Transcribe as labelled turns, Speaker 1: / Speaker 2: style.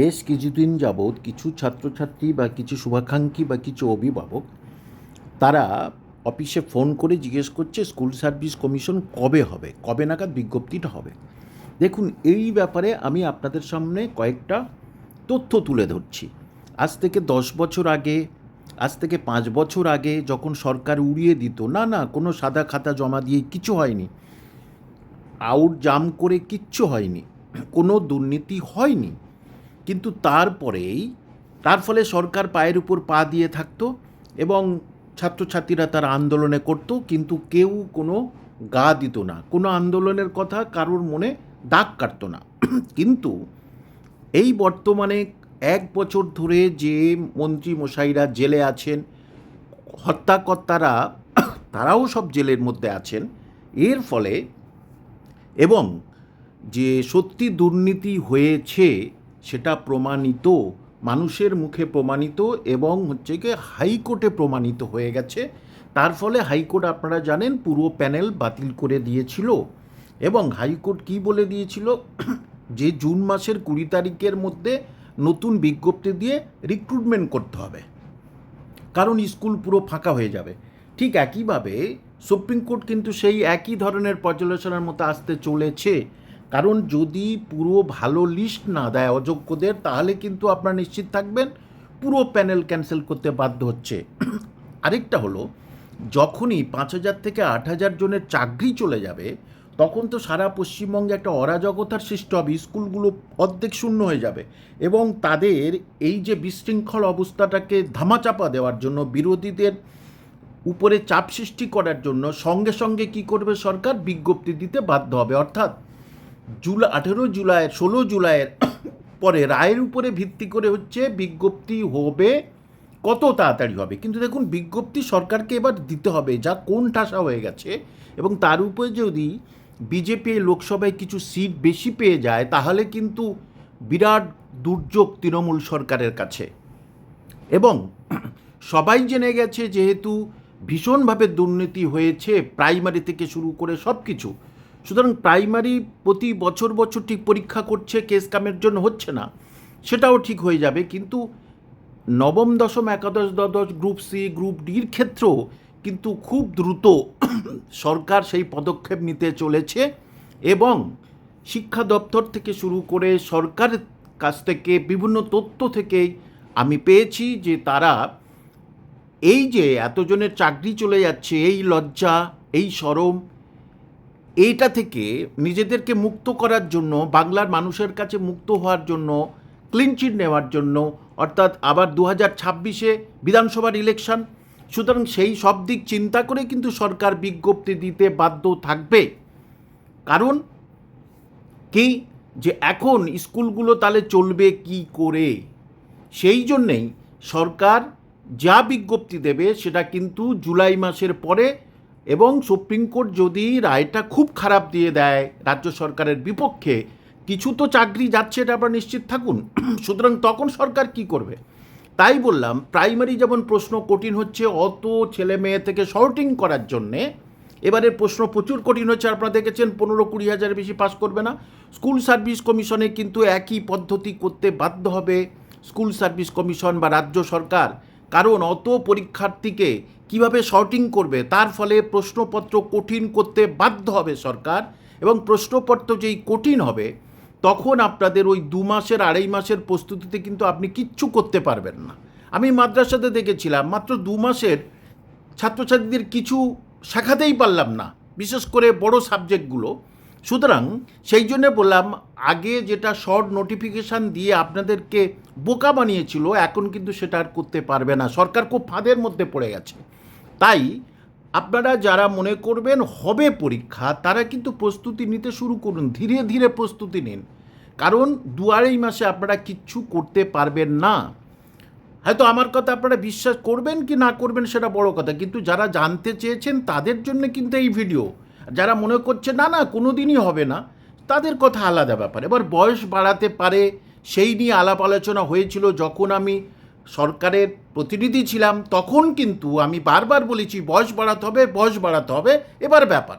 Speaker 1: বেশ কিছুদিন যাবৎ কিছু ছাত্রছাত্রী বা কিছু শুভাকাঙ্ক্ষী বা কিছু অভিভাবক, তারা অফিসে ফোন করে জিজ্ঞেস করছে স্কুল সার্ভিস কমিশন কবে হবে, কবে নাগাদ বিজ্ঞপ্তিটা হবে। দেখুন, এই ব্যাপারে আমি আপনাদের সামনে কয়েকটা তথ্য তুলে ধরছি। আজ থেকে দশ বছর আগে, আজ থেকে পাঁচ বছর আগে যখন সরকার উড়িয়ে দিত, না না, কোনো সাদা খাতা জমা দিয়ে কিছু হয়নি। আউট জাম করে কিচ্ছু হয়নি। কোনো দুর্নীতি হয়নি। কিন্তু তারপরেই, তার ফলে সরকার পায়ের উপর পা দিয়ে থাকতো এবং ছাত্রছাত্রীরা তার আন্দোলনে করতো, কিন্তু কেউ কোনো গা দিত না। কোনো আন্দোলনের কথা কারোর মনে দাগ কাটতো না। কিন্তু এই বর্তমানে এক বছর ধরে যে মন্ত্রী মশাইরা জেলে আছেন, হত্যাকর্তারা, তারাও সব জেলের মধ্যে আছেন। এর ফলে এবং যে সত্যি দুর্নীতি হয়েছে সেটা প্রমাণিত, মানুষের মুখে প্রমাণিত এবং হচ্ছে কি হাইকোর্টে প্রমাণিত হয়ে গেছে। তার ফলে হাইকোর্ট আপনারা জানেন পুরো প্যানেল বাতিল করে দিয়েছিল এবং হাইকোর্ট কি বলে দিয়েছিল? যে জুন মাসের কুড়ি তারিখের মধ্যে নতুন বিজ্ঞপ্তি দিয়ে রিক্রুটমেন্ট করতে হবে। কারণ স্কুল পুরো ফাঁকা হয়ে যাবে। ঠিক একইভাবে সুপ্রিম কোর্ট কিন্তু সেই একই ধরনের পর্যালোচনার মতো আসতে চলেছে। কারণ যদি পুরো ভালো লিস্ট না দেয় অযোগ্যদের, তাহলে কিন্তু আপনারা নিশ্চিত থাকবেন পুরো প্যানেল ক্যান্সেল করতে বাধ্য হচ্ছে। আরেকটা হলো, যখনই পাঁচ হাজার থেকে আট হাজার জনের চাকরি চলে যাবে, তখন তো সারা পশ্চিমবঙ্গে একটা অরাজকতার সৃষ্টি হবে, স্কুলগুলো অর্ধেক শূন্য হয়ে যাবে এবং তাদের এই যে বিশৃঙ্খল অবস্থাটাকে ধামাচাপা দেওয়ার জন্য, বিরোধীদের উপরে চাপ সৃষ্টি করার জন্য সঙ্গে সঙ্গে কি করবে সরকার? বিজ্ঞপ্তি দিতে বাধ্য হবে। অর্থাৎ জুলাই আঠেরো জুলাই, ষোলো জুলাইয়ের পরে রায়ের উপরে ভিত্তি করে হচ্ছে বিজ্ঞপ্তি হবে কত তাড়াতাড়ি হবে। কিন্তু দেখুন, বিজ্ঞপ্তি সরকারকে এবার দিতে হবে যা কোন ঠাসা হয়ে গেছে এবং তার উপরে যদি বিজেপি লোকসভায় কিছু সিট বেশি পেয়ে যায়, তাহলে কিন্তু বিরাট দুর্যোগ তৃণমূল সরকারের কাছে। এবং সবাই জেনে গেছে যেহেতু ভীষণভাবে দুর্নীতি হয়েছে, প্রাইমারি থেকে শুরু করে সব কিছু সুতরাং প্রাইমারি প্রতি বছর বছর ঠিক পরীক্ষা করছে, কেস কামের জন্য হচ্ছে না, সেটাও ঠিক হয়ে যাবে। কিন্তু নবম, দশম, একাদশ, দ্বাদশ, গ্রুপ সি, গ্রুপ ডির ক্ষেত্রেও কিন্তু খুব দ্রুত সরকার সেই পদক্ষেপ নিতে চলেছে এবং শিক্ষা দপ্তর থেকে শুরু করে সরকারের কাছ থেকে বিভিন্ন তথ্য থেকেই আমি পেয়েছি যে তারা এই যে এতজনের চাকরি চলে যাচ্ছে, এই লজ্জা, এই সরম এইটা থেকে নিজেদেরকে মুক্ত করার জন্য, বাংলার মানুষের কাছে মুক্ত হওয়ার জন্য ক্লিনচিট নেওয়ার জন্য, অর্থাৎ আবার দু হাজার ছাব্বিশে বিধানসভার ইলেকশন সুতরাং সেই সব দিক চিন্তা করে কিন্তু সরকার বিজ্ঞপ্তি দিতে বাধ্য থাকবে। কারণ, কি? যে এখন স্কুলগুলো তাহলে চলবে কি করে? সেই জন্যেই সরকার যা বিজ্ঞপ্তি দেবে সেটা কিন্তু জুলাই মাসের পরে এবং সুপ্রিম কোর্ট যদি রায়টা খুব খারাপ দিয়ে দেয় রাজ্য সরকারের বিপক্ষে, কিছু তো চাকরি যাচ্ছে এটা আপনারা নিশ্চিত থাকুন। সুতরাং তখন সরকার কি করবে? তাই বললাম প্রাইমারি যেমন প্রশ্ন কঠিন হচ্ছে, অত ছেলে মেয়ে থেকে শর্টিং করার জন্যে, এবারের প্রশ্ন প্রচুর কঠিন হচ্ছে। আপনারা দেখেছেন পনেরো কুড়ি হাজার বেশি পাস করবে না। স্কুল সার্ভিস কমিশনে কিন্তু একই পদ্ধতি করতে বাধ্য হবে। স্কুল সার্ভিস কমিশন বা রাজ্য সরকার কারণ অত পরীক্ষার্থীকে কীভাবে শর্টিং করবে? তার ফলে প্রশ্নপত্র কঠিন করতে বাধ্য হবে সরকার এবং প্রশ্নপত্র যেই কঠিন হবে, তখন আপনাদের ওই দু মাসের, আড়াই মাসের প্রস্তুতিতে কিন্তু আপনি কিচ্ছু করতে পারবেন না। আমি মাদ্রাসাতে দেখেছিলাম, মাত্র দু মাসের ছাত্রছাত্রীদের কিছু শেখাতেই পারলাম না, বিশেষ করে বড় সাবজেক্টগুলো। সুতরাং সেই জন্য বললাম, আগে যেটা শর্ট নোটিফিকেশান দিয়ে আপনাদেরকে বোকা বানিয়েছিল, এখন কিন্তু সেটা আর করতে পারবে না। সরকার খুব ফাঁদের মধ্যে পড়ে গেছে। তাই আপনারা যারা মনে করবেন হবে পরীক্ষা, তারা কিন্তু প্রস্তুতি নিতে শুরু করুন, ধীরে ধীরে প্রস্তুতি নিন। কারণ দু আড়াই মাসে আপনারা কিচ্ছু করতে পারবেন না। হয়তো আমার কথা আপনারা বিশ্বাস করবেন কি না করবেন সেটা বড় কথা, কিন্তু যারা জানতে চেয়েছেন তাদের জন্য কিন্তু এই ভিডিও। যারা মনে করছে, না না কোনো দিনই হবে না, তাদের কথা আলাদা ব্যাপার। এবার বয়স বাড়াতে পারে সেই নিয়ে আলাপ আলোচনা হয়েছিল যখন আমি সরকারের প্রতিনিধি ছিলাম, তখন কিন্তু আমি বারবার বলেছি, বয়স বাড়াতে হবে, বয়স বাড়াতে হবে। এবার ব্যাপার।